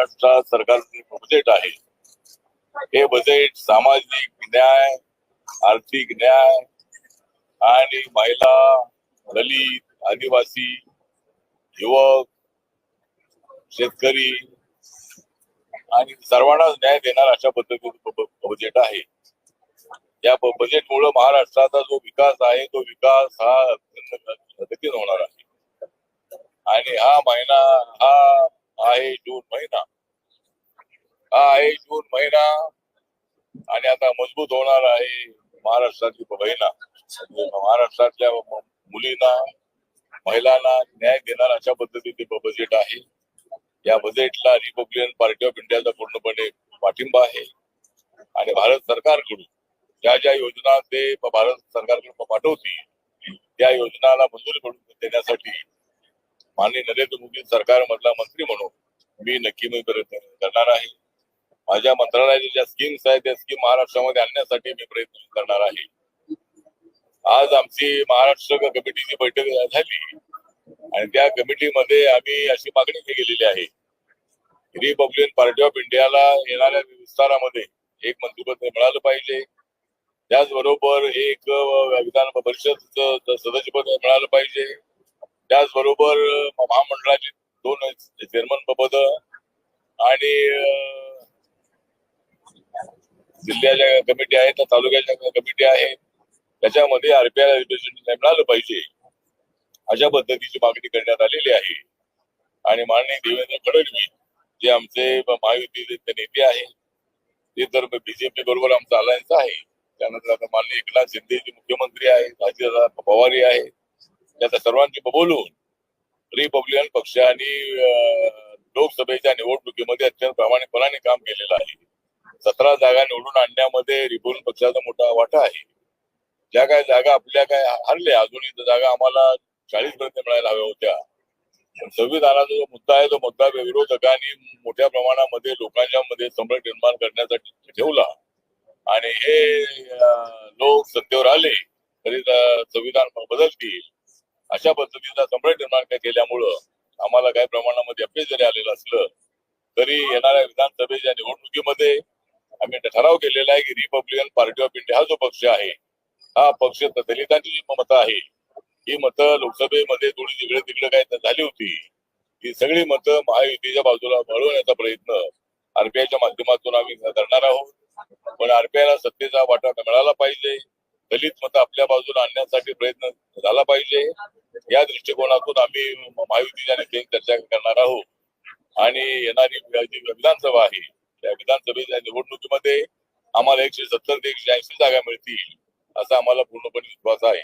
महाराष्ट्र सरकारचे बजेट आहे. हे बजेट सामाजिक न्याय आर्थिक न्याय आणि महिला दलित आदिवासी युवक शेतकरी आणि सर्वांनाच न्याय देणार अशा पद्धतीचं बजेट आहे. या बजेट मुळे महाराष्ट्राचा जो विकास आहे तो विकास हा गतीन होणार आहे. आणि हा महिना हा आहे जून महिना. हा आहे जून महिना आणि आता मजबूत होणार आहे महाराष्ट्राची महिना महाराष्ट्रातल्या मुलींना महिलांना न्याय देणार अशा पद्धतीचे बजेट आहे. या बजेटला रिपब्लिकन पार्टी ऑफ इंडियाचा पूर्णपणे पाठिंबा आहे. आणि भारत सरकारकडून ज्या ज्या योजना ते भारत सरकारकडून पाठवतील त्या योजनाला मंजुरी करून देण्यासाठी माननीय नरेंद्र मोदी सरकारमधला मंत्री म्हणून मी नक्की मी प्रयत्न करणार आहे. माझ्या मंत्रालयाच्या ज्या स्कीम्स आहेत त्या स्कीम महाराष्ट्रामध्ये आणण्यासाठी मी प्रयत्न करणार आहे. आज आमची महाराष्ट्र कमिटीची बैठक झाली आणि त्या कमिटीमध्ये आम्ही अशी मागणी केलेली आहे. रिपब्लिकन पार्टी ऑफ इंडियाला येणाऱ्या विस्तारामध्ये एक मंत्रिपद मिळालं पाहिजे. त्याचबरोबर एक विधान परिषद सदस्यपद मिळालं पाहिजे. त्याचबरोबर महामंडळाचे दोन चेअरमन पद आणि जिल्ह्याच्या कमिटी आहेत तालुक्याच्या कमिटी आहेत त्याच्यामध्ये आरपीआय रिप्रेझेंटेटिव्ह मिळालं पाहिजे. अशा पद्धतीची मागणी करण्यात आलेली आहे. आणि माननीय देवेंद्र फडणवीस जे आमचे महायुतीचे नेते आहेत ते तर बीजेपी बरोबर आमचा अलायन्स आहे. त्यानंतर आता माननीय एकनाथ शिंदे जे मुख्यमंत्री आहेत अजितदादा पवारी आहेत त्याचा सर्वांची बोलून रिपब्लिकन पक्षाने अं, लोकसभेच्या निवडणुकीमध्ये अत्यंत प्रामाणिकपणाने काम केलेलं आहे. सतरा जागा निवडून आणण्यामध्ये रिपब्लिकन पक्षाचा मोठा वाटा आहे. ज्या काय जागा आपल्या काय हरल्या अजूनही त्या जागा आम्हाला चाळीस पर्यंत मिळायला हव्या होत्या. पण संविधानाचा जो मुद्दा आहे तो मुद्दा विरोधकांनी मोठ्या प्रमाणामध्ये लोकांच्या मध्ये संभ्रम निर्माण करण्यासाठी ठेवला. आणि हे लोक सत्तेवर आले तरी संविधान बदलतील. अशा पद्धतीचा संभ्रम निर्माण काय केल्यामुळं आम्हाला काही प्रमाणामध्ये अपयश जरी आलेलं असलं तरी येणाऱ्या विधानसभेच्या निवडणुकीमध्ये आम्ही ठराव केलेला आहे की रिपब्लिकन पार्टी ऑफ इंडिया हा जो पक्ष आहे हा पक्ष दलितांची जी मतं आहे ही मतं लोकसभेमध्ये थोडी तिकडे तिकडे काय झाली होती. ही सगळी मतं महायुतीच्या बाजूला वळवण्याचा प्रयत्न आरपीआयच्या माध्यमातून आम्ही करणार आहोत. पण आरपीआयला सत्तेचा वाटा मिळाला पाहिजे. दलित मतं आपल्या बाजूला आणण्यासाठी प्रयत्न झाला पाहिजे. या दृष्टिकोनातून आम्ही महायुतीच्या नेत्यांची चर्चा करणार आहोत. आणि येणारी जी विधानसभा आहे त्या विधानसभेच्या निवडणुकीमध्ये आम्हाला एकशे सत्तर ते एकशे ऐंशी जागा मिळतील असा आम्हाला पूर्णपणे विश्वास आहे.